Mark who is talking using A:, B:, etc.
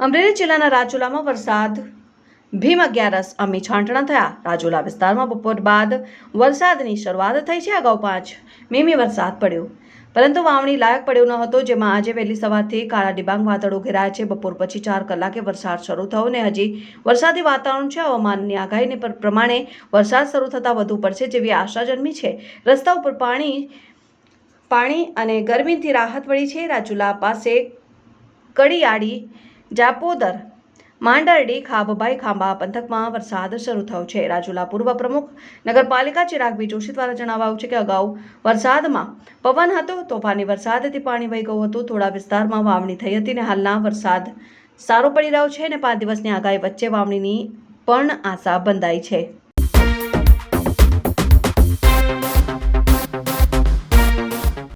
A: અમરેલી જિલ્લાના રાજુલામાં વરસાદ. ભીમ અગિયારસ, અમી છાંટણા થયા. રાજુલા વિસ્તારમાં બપોર બાદ વરસાદની શરૂઆત થઈ છે અગાઉ પાંચ. મીમી વરસાદ પડ્યો. પરંતુ વાવણી લાયક પડ્યો ન હતો, જેમાં આજે વહેલી સવારથી કાળા ડિબાંગ વાદળો ઘેરાયા છે. બપોર પછી ચાર કલાકે વરસાદ શરૂ થયો ને હજી વરસાદી વાતાવરણ છે. હવામાનની આગાહીને પ્રમાણે વરસાદ શરૂ થતાં વધુ પડશે જેવી આશા જન્મી છે. રસ્તા ઉપર પાણી પાણી અને ગરમીથી રાહત મળી છે. રાજુલા પાસે કડિયાડી જાપોદર માંડરડી ખાબભાઈ ખાંભા પંથકમાં વરસાદ શરૂ થયો છે. રાજુલા પૂર્વ પ્રમુખ નગરપાલિકા ચિરાગભાઈ જોશી દ્વારા જણાવાયું છે કે અગાઉ વરસાદમાં પવન હતો, તોફાની વરસાદથી પાણી વહી ગયું હતું. થોડા વિસ્તારમાં વાવણી થઈ હતી ને હાલના વરસાદ સારો પડી રહ્યો છે અને પાંચ દિવસની આગાહી વચ્ચે વાવણીની પણ આશા બંધાઈ છે.